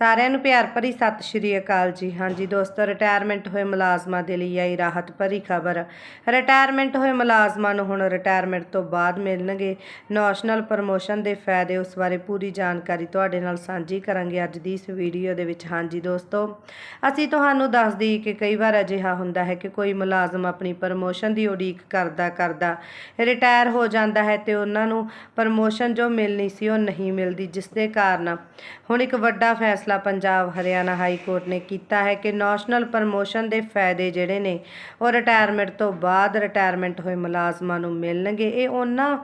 ਸਾਰਿਆਂ ਨੂੰ ਪਿਆਰ ਭਰੀ ਸਤਿ ਸ਼੍ਰੀ ਅਕਾਲ ਜੀ। ਹਾਂਜੀ ਦੋਸਤੋ ਰਿਟਾਇਰਮੈਂਟ ਹੋਏ ਮੁਲਾਜ਼ਮਾਂ ਦੇ ਲਈ ਆਈ ਰਾਹਤ ਭਰੀ ਖਬਰ। ਰਿਟਾਇਰਮੈਂਟ ਹੋਏ ਮੁਲਾਜ਼ਮਾਂ ਨੂੰ ਹੁਣ ਰਿਟਾਇਰਮੈਂਟ ਤੋਂ ਬਾਅਦ ਮਿਲਣਗੇ। ਨੈਸ਼ਨਲ ਪ੍ਰਮੋਸ਼ਨ ਦੇ ਫਾਇਦੇ ਉਸ ਬਾਰੇ ਪੂਰੀ ਜਾਣਕਾਰੀ ਤੁਹਾਡੇ ਨਾਲ ਸਾਂਝੀ ਕਰਾਂਗੇ ਅੱਜ ਦੀ ਇਸ ਵੀਡੀਓ ਦੇ ਵਿੱਚ। ਹਾਂਜੀ ਦੋਸਤੋ, ਅਸੀਂ ਤੁਹਾਨੂੰ ਦੱਸ ਦਈਏ ਕਿ ਕਈ ਵਾਰ ਅਜਿਹਾ ਹੁੰਦਾ ਹੈ ਕਿ ਕੋਈ ਮੁਲਾਜ਼ਮ ਆਪਣੀ ਪ੍ਰਮੋਸ਼ਨ ਦੀ ਉਡੀਕ ਕਰਦਾ ਕਰਦਾ ਰਿਟਾਇਰ ਹੋ ਜਾਂਦਾ ਹੈ ਤੇ ਉਹਨਾਂ ਨੂੰ ਪ੍ਰਮੋਸ਼ਨ ਜੋ ਮਿਲਣੀ ਸੀ ਉਹ ਨਹੀਂ ਮਿਲਦੀ, ਜਿਸ ਦੇ ਕਾਰਨ ਹੁਣ ਇੱਕ ਵੱਡਾ ਫੈਸਲਾ ਫੈਸਲਾ ਪੰਜਾਬ ਹਰਿਆਣਾ ਹਾਈ ਕੋਰਟ ਨੇ ਕੀਤਾ ਹੈ ਕਿ ਨੈਸ਼ਨਲ ਪ੍ਰਮੋਸ਼ਨ ਦੇ ਫਾਇਦੇ ਜਿਹੜੇ ਨੇ ਉਹ ਰਿਟਾਇਰਮੈਂਟ ਤੋਂ ਬਾਅਦ ਰਿਟਾਇਰਮੈਂਟ ਹੋਏ ਮੁਲਾਜ਼ਮਾਂ ਨੂੰ ਮਿਲਣਗੇ। ਇਹ ਉਹਨਾਂ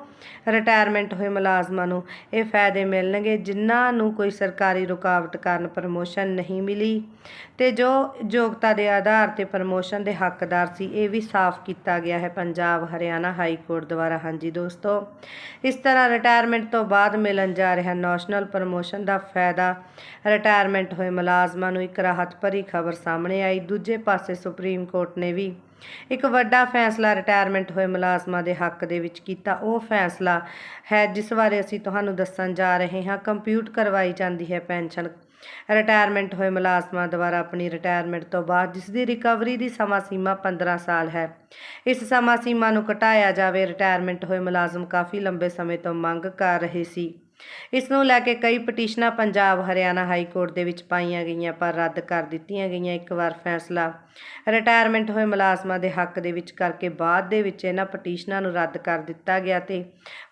ਰਿਟਾਇਰਮੈਂਟ ਹੋਏ ਮੁਲਾਜ਼ਮਾਂ ਨੂੰ ਇਹ ਫਾਇਦੇ ਮਿਲਣਗੇ ਜਿਨ੍ਹਾਂ ਨੂੰ ਕੋਈ ਸਰਕਾਰੀ ਰੁਕਾਵਟ ਕਾਰਨ ਪ੍ਰਮੋਸ਼ਨ ਨਹੀਂ ਮਿਲੀ ਤੇ ਜੋ ਯੋਗਤਾ ਦੇ ਆਧਾਰ ਤੇ ਪ੍ਰਮੋਸ਼ਨ ਦੇ ਹੱਕਦਾਰ ਸੀ, ਇਹ ਵੀ ਸਾਫ਼ ਕੀਤਾ ਗਿਆ ਹੈ ਪੰਜਾਬ ਹਰਿਆਣਾ ਹਾਈ ਕੋਰਟ ਦੁਆਰਾ। ਹਾਂਜੀ ਦੋਸਤੋ, ਇਸ ਤਰ੍ਹਾਂ ਰਿਟਾਇਰਮੈਂਟ ਤੋਂ ਬਾਅਦ ਮਿਲਣ ਜਾ ਰਿਹਾ ਨੈਸ਼ਨਲ ਪ੍ਰਮੋਸ਼ਨ ਦਾ ਫਾਇਦਾ ਰਿਟਾਇਰਮੈਂਟ ਹੋਏ ਮੁਲਾਜ਼ਮਾਂ ਨੂੰ ਇੱਕ ਰਾਹਤ ਭਰੀ ਖਬਰ ਸਾਹਮਣੇ ਆਈ। ਦੂਜੇ ਪਾਸੇ ਸੁਪਰੀਮ ਕੋਰਟ ਨੇ ਵੀ ਇੱਕ ਵੱਡਾ ਫੈਸਲਾ ਰਿਟਾਇਰਮੈਂਟ ਹੋਏ ਮੁਲਾਜ਼ਮਾਂ ਦੇ ਹੱਕ ਦੇ ਵਿੱਚ ਕੀਤਾ। ਉਹ ਫੈਸਲਾ ਹੈ ਜਿਸ ਬਾਰੇ ਅਸੀਂ ਤੁਹਾਨੂੰ ਦੱਸਣ ਜਾ ਰਹੇ ਹਾਂ। ਕੰਪਿਊਟ ਕਰਵਾਈ ਜਾਂਦੀ ਹੈ ਪੈਨਸ਼ਨ। ਰਿਟਾਇਰਮੈਂਟ ਹੋਏ ਮੁਲਾਜ਼ਮਾਂ ਦੁਆਰਾ ਆਪਣੀ ਰਿਟਾਇਰਮੈਂਟ ਤੋਂ ਬਾਅਦ ਜਿਸ ਦੀ ਰਿਕਵਰੀ ਦੀ ਸਮਾਂ ਸੀਮਾ 15 ਸਾਲ ਹੈ, ਇਸ ਸਮਾਂ ਸੀਮਾ ਨੂੰ ਘਟਾਇਆ ਜਾਵੇ। ਰਿਟਾਇਰਮੈਂਟ ਹੋਏ ਮੁਲਾਜ਼ਮ ਕਾਫੀ ਲੰਬੇ ਸਮੇਂ ਤੋਂ ਮੰਗ ਕਰ ਰਹੇ ਸੀ। ਇਸ ਨੂੰ ਲੈ ਕੇ ਕਈ ਪਟੀਸ਼ਨਾਂ ਪੰਜਾਬ, ਹਰਿਆਣਾ ਹਾਈ ਕੋਰਟ ਦੇ ਵਿੱਚ ਪਾਈਆਂ ਗਈਆਂ ਪਰ ਰੱਦ ਕਰ ਦਿੱਤੀਆਂ ਗਈਆਂ। ਇੱਕ ਵਾਰ ਫੈਸਲਾ ਰਿਟਾਇਰਮੈਂਟ ਹੋਏ ਮੁਲਾਜ਼ਮਾਂ ਦੇ ਹੱਕ ਦੇ ਵਿੱਚ ਕਰਕੇ ਬਾਅਦ ਦੇ ਵਿੱਚ ਇਹਨਾਂ ਪਟੀਸ਼ਨਾਂ ਨੂੰ ਰੱਦ ਕਰ ਦਿੱਤਾ ਗਿਆ ਤੇ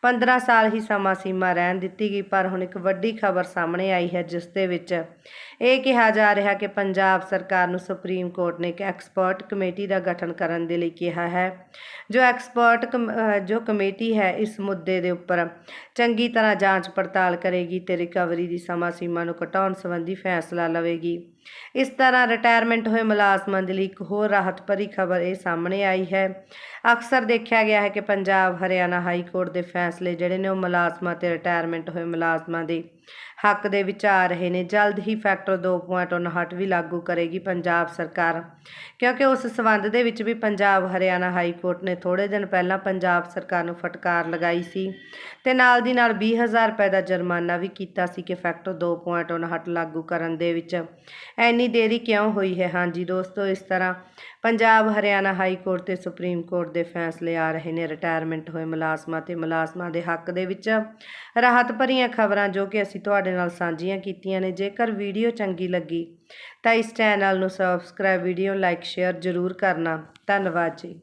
15 ਸਾਲ ਹੀ ਸਮਾਂ ਸੀਮਾ ਰਹਿਣ ਦਿੱਤੀ ਗਈ, ਪਰ ਹੁਣ ਇੱਕ ਵੱਡੀ ਖਬਰ ਸਾਹਮਣੇ ਆਈ ਹੈ, ਜਿਸ ਦੇ ਵਿੱਚ ਇਹ ਕਿਹਾ ਜਾ ਰਿਹਾ ਕਿ ਪੰਜਾਬ ਸਰਕਾਰ ਨੂੰ ਸੁਪਰੀਮ ਕੋਰਟ ਨੇ ਇੱਕ ਐਕਸਪਰਟ ਕਮੇਟੀ ਦਾ ਗਠਨ ਕਰਨ ਦੇ ਲਈ ਕਿਹਾ ਹੈ। ਜੋ ਐਕਸਪਰਟ ਕਮ- ਜੋ ਕਮੇਟੀ ਹੈ, ਇਸ ਮੁੱਦੇ ਦੇ ਉੱਪਰ ਚੰਗੀ ਤਰ੍ਹਾਂ ਜਾਂਚ ਪੜਤਾਲ ਕਰੇਗੀ ਤੇ ਰਿਕਵਰੀ ਦੀ ਸਮਾਂ ਸੀਮਾ ਨੂੰ ਘਟਾਉਣ ਸੰਬੰਧੀ ਫੈਸਲਾ ਲਵੇਗੀ। ਇਸ ਤਰ੍ਹਾਂ ਰਿਟਾਇਰਮੈਂਟ ਹੋਏ ਮੁਲਾਜ਼ਮਾਂ ਦੇ ਲਈ ਇੱਕ ਹੋਰ ਰਾਹਤ ਭਰੀ ਖਬਰ ਇਹ ਸਾਹਮਣੇ ਆਈ ਹੈ। ਅਕਸਰ ਦੇਖਿਆ ਗਿਆ ਹੈ ਕਿ ਪੰਜਾਬ, ਹਰਿਆਣਾ ਹਾਈ ਕੋਰਟ ਦੇ ਫੈਸਲੇ ਜਿਹੜੇ ਨੇ ਉਹ ਮੁਲਾਜ਼ਮਾਂ ਤੇ ਰਿਟਾਇਰਮੈਂਟ ਹੋਏ ਮੁਲਾਜ਼ਮਾਂ ਦੇ ਹੱਕ ਦੇ ਵਿੱਚ ਆ ਰਹੇ ਨੇ। ਜਲਦ ਹੀ ਫੈਕਟਰ 2.59 ਵੀ ਲਾਗੂ ਕਰੇਗੀ ਪੰਜਾਬ ਸਰਕਾਰ। ਕਿਉਂਕਿ ਉਸ ਸਬੰਧ ਦੇ ਵਿੱਚ ਵੀ ਪੰਜਾਬ ਹਰਿਆਣਾ ਹਾਈ ਕੋਰਟ ਨੇ ਥੋੜੇ ਦਿਨ ਪਹਿਲਾਂ ਪੰਜਾਬ ਸਰਕਾਰ ਨੂੰ ਫਟਕਾਰ ਲਗਾਈ ਸੀ ਤੇ ਨਾਲ ਦੀ ਨਾਲ 20000 ਰੁਪਏ ਦਾ ਜੁਰਮਾਨਾ ਵੀ ਕੀਤਾ ਸੀ ਕਿ ਫੈਕਟਰ 2.59 ਲਾਗੂ ਕਰਨ ਦੇ ਵਿੱਚ। ਐਨੀ ਦੇਰੀ ਕਿਉਂ ਹੋਈ ਹੈ? ਹਾਂਜੀ ਦੋਸਤੋ, ਇਸ ਤਰ੍ਹਾਂ ਪੰਜਾਬ ਹਰਿਆਣਾ ਹਾਈ ਕੋਰਟ ਤੇ ਸੁਪਰੀਮ ਕੋਰਟ ਦੇ ਫੈਸਲੇ ਆ ਰਹੇ ਨੇ। ਰਿਟਾਇਰਮੈਂਟ ਹੋਏ ਮੁਲਾਜ਼ਮਾਂ ਤੇ ਮੁਲਾਜ਼ਮਾਂ ਦੇ ਹੱਕ ਦੇ ਵਿੱਚ ਰਾਹਤ ਭਰੀਆਂ ਖਬਰਾਂ ਜੋ ਕਿ ਅਸੀਂ ਅਸੀਂ ਤੁਹਾਡੇ ਨਾਲ ਸਾਂਝੀਆਂ ਕੀਤੀਆਂ ਨੇ। ਜੇਕਰ ਵੀਡੀਓ ਚੰਗੀ ਲੱਗੀ ਤਾਂ ਇਸ ਚੈਨਲ ਨੂੰ ਸਬਸਕ੍ਰਾਈਬ ਵੀਡੀਓ ਲਾਈਕ ਸ਼ੇਅਰ ਜ਼ਰੂਰ ਕਰਨਾ। ਧੰਨਵਾਦ ਜੀ।